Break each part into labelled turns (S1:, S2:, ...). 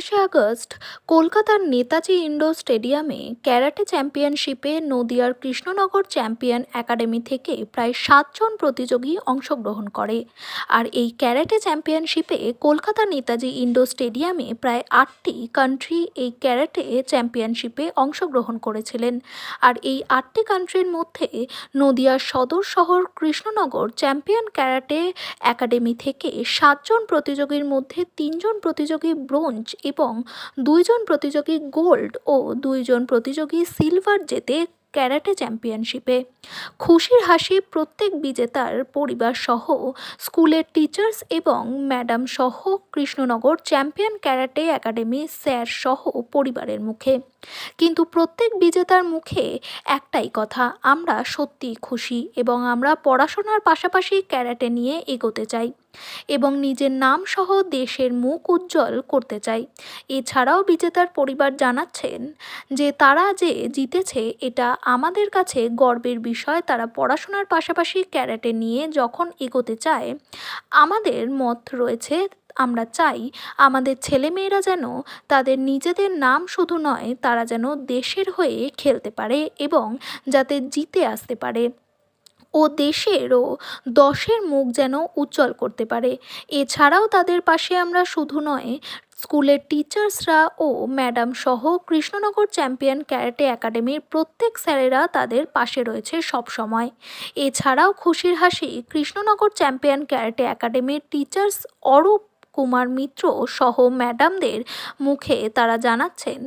S1: সাতাশে আগস্ট কলকাতার নেতাজি ইন্ডোর স্টেডিয়ামে ক্যারাটে চ্যাম্পিয়নশিপে নদিয়ার কৃষ্ণনগর চ্যাম্পিয়ন একাডেমি থেকে প্রায় সাতজন প্রতিযোগী অংশগ্রহণ করে। আর এই ক্যারাটে চ্যাম্পিয়নশিপে কলকাতার নেতাজি ইন্ডোর স্টেডিয়ামে প্রায় আটটি কান্ট্রি এই ক্যারাটে চ্যাম্পিয়নশিপে অংশগ্রহণ করেছিলেন। আর এই আটটি কান্ট্রির মধ্যে নদিয়ার সদর শহর কৃষ্ণনগর চ্যাম্পিয়ন ক্যারাটে একাডেমি থেকে সাতজন প্রতিযোগীর মধ্যে তিনজন প্রতিযোগী ব্রোঞ্জ এবং দুইজন প্রতিযোগী গোল্ড ও দুইজন প্রতিযোগী সিলভার জেতে ক্যারাটে চ্যাম্পিয়নশিপে। খুশির হাসি প্রত্যেক বিজেতার পরিবার সহ স্কুলের টিচার্স এবং ম্যাডাম সহ Krishnanagar champion karate academy sir সহ পরিবারের মুখে। কিন্তু প্রত্যেক বিজেতার মুখে একটাই কথা, আমরা সত্যিই খুশি এবং আমরা পড়াশোনার পাশাপাশি ক্যারাটে নিয়ে এগোতে চাই এবং নিজের নাম সহ দেশের মুখ উজ্জ্বল করতে চাই। এছাড়াও বিজেতার পরিবার জানাচ্ছেন যে তারা যে জিতেছে, এটা আমাদের কাছে গর্বের বিষয়। তারা পড়াশোনার পাশাপাশি ক্যারাটে নিয়ে যখন এগোতে চায়, আমাদের মত রয়েছে আমরা চাই আমাদের ছেলেমেয়েরা যেন তাদের নিজেদের নাম শুধু নয়, তারা যেন দেশের হয়ে খেলতে পারে এবং যাতে জিতে আসতে পারে। ও দেশেরও দশের মুখ যেন উজ্জ্বল করতে পারে। এছাড়াও তাদের পাশে আমরা শুধু নয়, স্কুলের টিচার্সরা ও ম্যাডাম সহ কৃষ্ণনগর চ্যাম্পিয়ন ক্যারাটে একাডেমির প্রত্যেক স্যারেরা তাদের পাশে রয়েছে সব সময় এছাড়াও খুশির হাসি কৃষ্ণনগর চ্যাম্পিয়ন ক্যারাটে একাডেমির টিচার্স অরূপ কুমার মিত্র সহ ম্যাডামদের মুখে তারা জানাচ্ছেন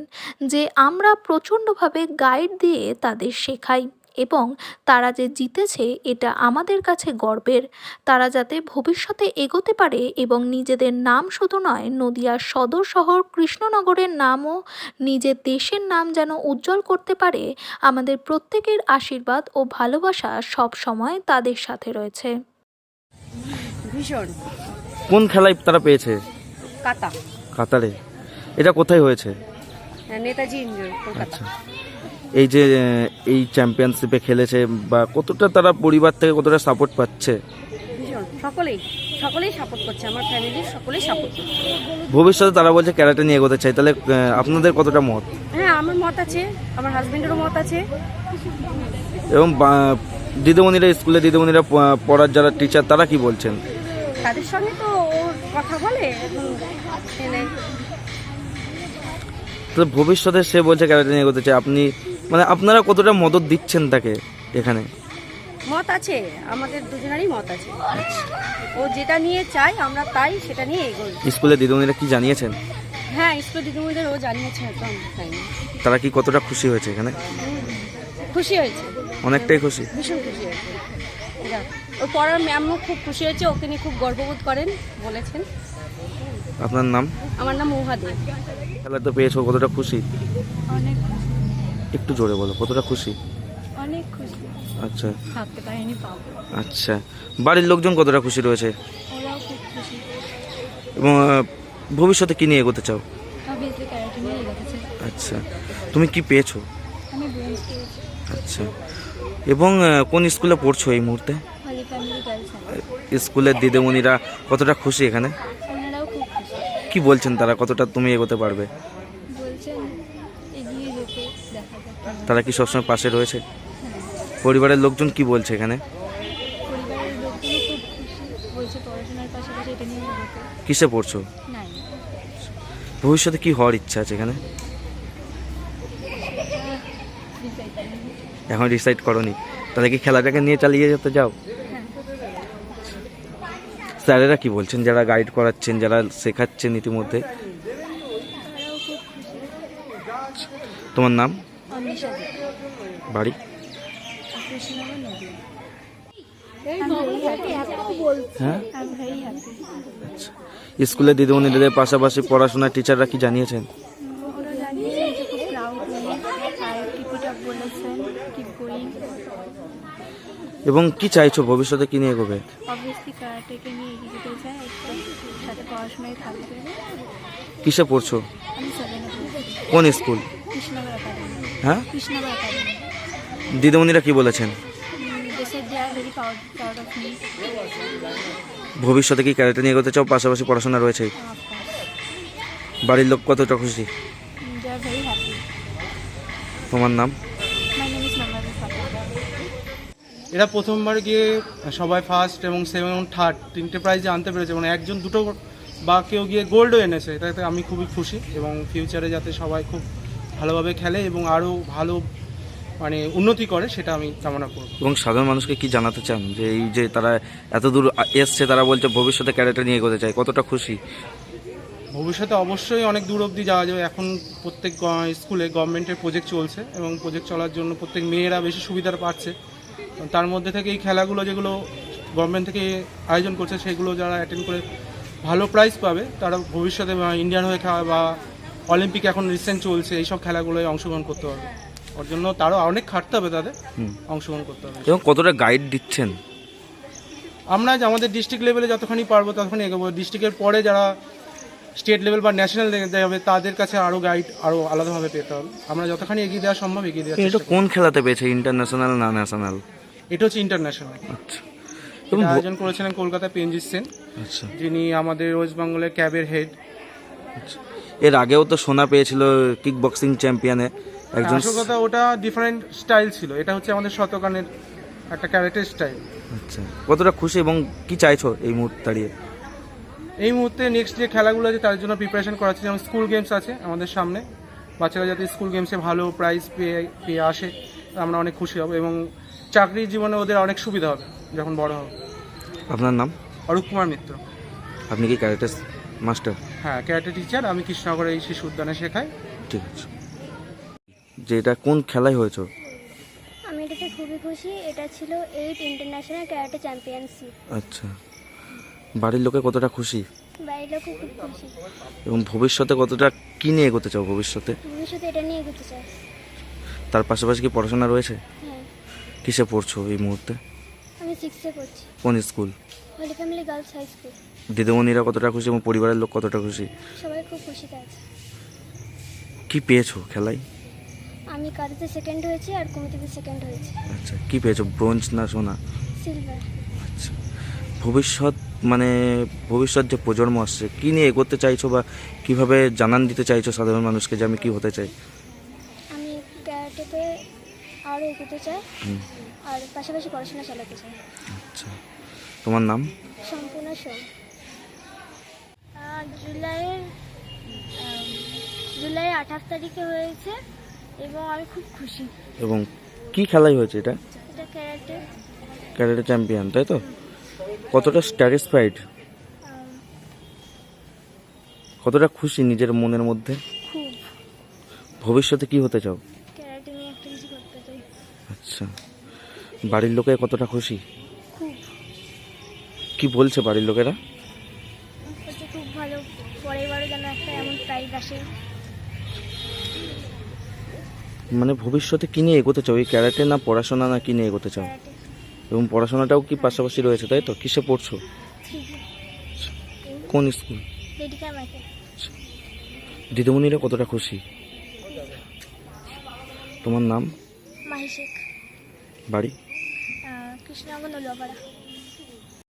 S1: যে আমরা প্রচণ্ডভাবে গাইড দিয়ে তাদের শেখাই এবং তারা যে জিতেছে এটা আমাদের কাছে গর্বের। তারা যাতে ভবিষ্যতে এগোতে পারে এবং নিজেদের নাম শুধু নয়, নদিয়ার সদর শহর কৃষ্ণনগরের নামও নিজের দেশের নাম যেন উজ্জ্বল করতে পারে, আমাদের প্রত্যেকের আশীর্বাদ ও ভালোবাসা সব সময় তাদের সাথে রয়েছে।
S2: ভীষণ।
S3: কোন খেলায় তারা পেয়েছে?
S2: কাতা
S3: কাতারে। এটা কোথায় হয়েছে?
S2: নেতাজি ইন্ডোর কলকাতা।
S3: আচ্ছা। এই যে এই চ্যাম্পিয়নশিপে খেলেছে বা কতটা তারা পরিবার থেকে কতটা সাপোর্ট পাচ্ছে?
S2: সকলেই সকলেই সাপোর্ট করছে আমার ফ্যামিলির সকলেই সাপোর্ট করছে।
S3: ভবিষ্যতে তারা বলছে ক্যারাটে নিয়ে এগোতে চাই তাহলে আপনাদের কতটা মত?
S2: হ্যাঁ আমার মত আছে আমার হাজবেন্ডেরও মত আছে।
S3: এবং দিদিমণিরা স্কুলে দিদিমণিরা পড়ার যারা টিচার তারা কি বলছেন?
S2: তাদের সঙ্গে তো ওর কথা বলে
S3: তো ভবিষ্যতে সে বলছে ক্যারাটে নিয়ে চাই আপনি মানে আপনারা কতটা মদত দিচ্ছেন তাকে এখানে?
S2: মত আছে আমাদের দুজনেরই মত আছে। ও যেটা নিয়ে চাই আমরা তাই সেটা নিয়ে এগোই।
S3: স্কুলে দিদিমণিরা কি জানিয়েছেন?
S2: হ্যাঁ স্কুল দিদিমণিদের ও জানিয়েছে তাই
S3: তারা কি কতটা খুশি হয়েছে এখানে?
S2: খুশি হয়েছে।
S3: অনেকটাই খুশি।
S2: ভীষণ খুশি হয়েছে। ওর পড়ার ম্যামও খুব খুশি হয়েছে ওকে নিয়ে খুব গর্ববোধ করেন বলেছেন।
S3: আপনার নাম?
S2: আমার নাম মৌহা দেব
S3: খেলা তো পেয়েছ কতটা খুশি?
S2: অনেক
S3: একটু জোরে বলো কতটা খুশি?
S2: অনেক খুশি।
S3: আচ্ছা।
S2: ভাবতে পারিনি পাবো।
S3: আচ্ছা। বাড়ির লোকজন কতটা খুশি রয়েছে?
S2: ওরাও খুব খুশি।
S3: এবং ভবিষ্যতে কি নিয়ে এগোতে চাও?
S2: অবভিয়াসলি নিয়ে
S3: আচ্ছা। তুমি কি পেয়েছ?
S2: আমি
S3: আচ্ছা। এবং কোন স্কুলে পড়ছো এই মুহূর্তে? স্কুলের দিদিমণিরা কতটা খুশি এখানে? কি বলছেন তারা? কতটা তুমি এগোতে পারবে? তারা কি সবসময় পাশে রয়েছে? পরিবারের লোকজন কি বলছে এখানে? কিসে পড়ছো? ভবিষ্যতে কি হওয়ার ইচ্ছা আছে এখানে? এখন ডিসাইড করনি। তাহলে কি খেলাটাকে নিয়ে চালিয়ে যেতে যাও স্যারেরা কি বলছেন? যারা গাইড করাচ্ছেন যারা শেখাচ্ছেন ইতিমধ্যে। তোমার নাম? বাড়ি? হ্যাঁ?
S2: I'm very
S3: স্কুলে দিদিমণিদের পাশাপাশি পড়াশোনার টিচাররা কি জানিয়েছেন
S2: ওরা জানিয়েছেন যে খুব প্রাউড আর কিপ ইট আপ বলেছেন কিপ গোয়িং
S3: এবং কি চাইছো ভবিষ্যতে? কি নিয়ে এগোবে?
S2: অবভিয়াসলি কারাটেকে নিয়ে এগিয়ে যেতে চাই একটু সাথে পড়াশোনায় থাকবে।
S3: কিসে পড়ছো?
S2: আমি সেভেনে
S3: কোন স্কুল?
S2: কৃষ্ণনগর একাডেমি
S3: হ্যাঁ?
S2: কৃষ্ণনগর একাডেমি
S3: দিদিমণিরা কি বলেছেন? ভবিষ্যতে কি ক্যারেটে নিয়ে এগোতে চাও? পাশাপাশি পড়াশোনা রয়েছে। বাড়ির লোক কতটা খুশি. তোমার নাম?
S4: এরা প্রথমবার গিয়ে সবাই ফার্স্ট এবং সেভেন থার্ড তিনটে প্রাইজে আনতে পেরেছে মানে একজন দুটো বা কেউ গিয়ে গোল্ডও এনেছে এটাতে আমি খুবই খুশি এবং ফিউচারে যাতে সবাই খুব ভালোভাবে খেলে এবং আরও ভালো মানে উন্নতি করে সেটা আমি কামনা করব।
S3: এবং সাধারণ মানুষকে কি জানাতে চান যে এই যে তারা এত দূর এসছে তারা বলছে ভবিষ্যতে ক্যারেটে নিয়ে এগোতে চায় কতটা খুশি?
S4: ভবিষ্যতে অবশ্যই অনেক দূর অবধি যাওয়া যাবে। এখন প্রত্যেক স্কুলে গভর্নমেন্টের প্রজেক্ট চলছে এবং প্রজেক্ট চলার জন্য প্রত্যেক মেয়েরা বেশি সুবিধা পাচ্ছে। তার মধ্যে থেকে এই খেলাগুলো যেগুলো গভর্নমেন্ট থেকে আয়োজন করছে সেগুলো যারা অ্যাটেন্ড করে ভালো প্রাইজ পাবে তারা ভবিষ্যতে ইন্ডিয়ান হয়ে খেলা বা অলিম্পিক এখন রিসেন্ট চলছে এইসব খেলাগুলোয় অংশগ্রহণ করতে পারবে। ওর জন্য তারও অনেক খাটতে হবে তাদের অংশগ্রহণ করতে হবে।
S3: এবং কতটা গাইড দিচ্ছেন?
S4: আমরা আমাদের ডিস্ট্রিক্ট লেভেলে যতখানি পারব ততখানি এগোবো। ডিস্ট্রিক্টের পরে যারা স্টেট লেভেল বা ন্যাশনাল যাবে তাদের কাছে আরও গাইড আরও আলাদাভাবে পেতে হবে। আমরা যতখানি এগিয়ে দেওয়া সম্ভব এগিয়ে দেওয়া
S3: এটা কোন খেলাতে পেয়েছে? ইন্টারন্যাশনাল না ন্যাশনাল
S4: এটা হচ্ছে ইন্টারন্যাশনাল
S3: আচ্ছা। এবং
S4: আয়োজন করেছিলেন কলকাতা পেনজিৎ সেন
S3: আচ্ছা।
S4: যিনি আমাদের ওয়েস্ট বেঙ্গলের ক্যাবের হেড
S3: এর আগেও তো সোনা পেয়েছিল কিক বক্সিং চ্যাম্পিয়নে একজন
S4: আসল কথা ওটা ডিফারেন্ট স্টাইল ছিল। এটা হচ্ছে আমাদের শতকানের একটা ক্যারেক্টার স্টাইল
S3: আচ্ছা। কতটা খুশি এবং কি চাইছো এই মুহূর্তে দাঁড়িয়ে?
S4: এই মুহূর্তে নেক্সট যে খেলাগুলো আছে তার জন্য প্রিপারেশন করা করাচ্ছি যেমন স্কুল গেমস আছে আমাদের সামনে। বাচ্চারা যাতে স্কুল গেমসে ভালো প্রাইজ পেয়ে পেয়ে আসে আমরা অনেক খুশি হব এবং চাকরির জীবনে ওদের অনেক সুবিধা হবে যখন বড় হবে।
S3: আপনার নাম?
S4: অরূপ কুমার মিত্র।
S3: আপনি কি ক্যারেক্টার মাস্টার?
S4: হ্যাঁ ক্যারেটে টিচার আমি কৃষ্ণনগরে এই শিশু উদ্যানে শেখাই।
S3: ঠিক আছে। যে এটা কোন খেলায় হয়েছে?
S5: আমি এটাতে খুবই খুশি এটা ছিল এইট ইন্টারন্যাশনাল ক্যারাটে চ্যাম্পিয়নশিপ।
S3: আচ্ছা। বাড়ির লোকে কতটা খুশি?
S5: বাইরের লোকও খুব খুশি।
S3: এবং ভবিষ্যতে কতটা কি নিয়ে এগোতে চাও ভবিষ্যতে?
S5: ভবিষ্যতে এটা নিয়ে এগোতে চাই।
S3: তার পাশাপাশি কি পড়াশোনা রয়েছে? কিসে পড়ছো এই মুহূর্তে?
S5: আমি সিক্সে পড়ছি।
S3: কোন school?
S5: Holy Family Girls High School
S3: দিদিমণিরা কতটা খুশি এবং পরিবারের লোক কতটা খুশি?
S5: সবাই খুব খুশিতে আছে।
S3: কি পেয়েছ খেলায়?
S5: আমি কারাতে সেকেন্ড হয়েছি আর কমিটিতে সেকেন্ড হয়েছি।
S3: আচ্ছা কি পেয়েছ? ব্রোঞ্জ না সোনা?
S5: সিলভার
S3: আচ্ছা ভবিষ্যৎ মানে ভবিষ্যৎ যে প্রজন্ম আসছে কি নিয়ে এগোতে চাইছো বা কীভাবে জানান দিতে চাইছো সাধারণ মানুষকে যে আমি কি হতে চাই?
S5: আরও এগোতে চাই আর পাশাপাশি পড়াশোনা চালাতে চাই
S3: আচ্ছা। তোমার নাম?
S5: সম্পূর্ণ সোম। জুলাইয়ের জুলাইয়ের আঠাশ তারিখে হয়েছে এবং আমি খুব খুশি।
S3: এবং কি খেলাই হয়েছে এটা?
S5: এটা ক্যারাটে।
S3: ক্যারেটে চ্যাম্পিয়ন তাই তো? কতটা স্যাটিসফাইড? কতটা খুশি নিজের মনের মধ্যে?
S5: খুব।
S3: ভবিষ্যতে কি হতে চাও
S5: ক্যারাটে নিয়ে একটা কিছু করতে চাই
S3: আচ্ছা। বাড়ির লোকে কতটা খুশি? কি বলছে বাড়ির লোকেরা?
S5: হচ্ছে খুব ভালো। পরের বারে যেন একটা এমন প্রাইজ আসে।
S3: মানে ভবিষ্যতে কি নিয়ে এগোতে চাও? এই ক্যারাটে না পড়াশোনা না কি নিয়ে এগোতে চাও? এবং পড়াশোনাটাও কি পাশাপাশি রয়েছে তাই তো? কিসে পড়ছো? কোন স্কুল? দিদিমণিরা কতটা খুশি? তোমার নাম?
S5: মাহি শেখ
S3: বাড়ি?
S5: কৃষ্ণনগর নলুয়াপাড়া।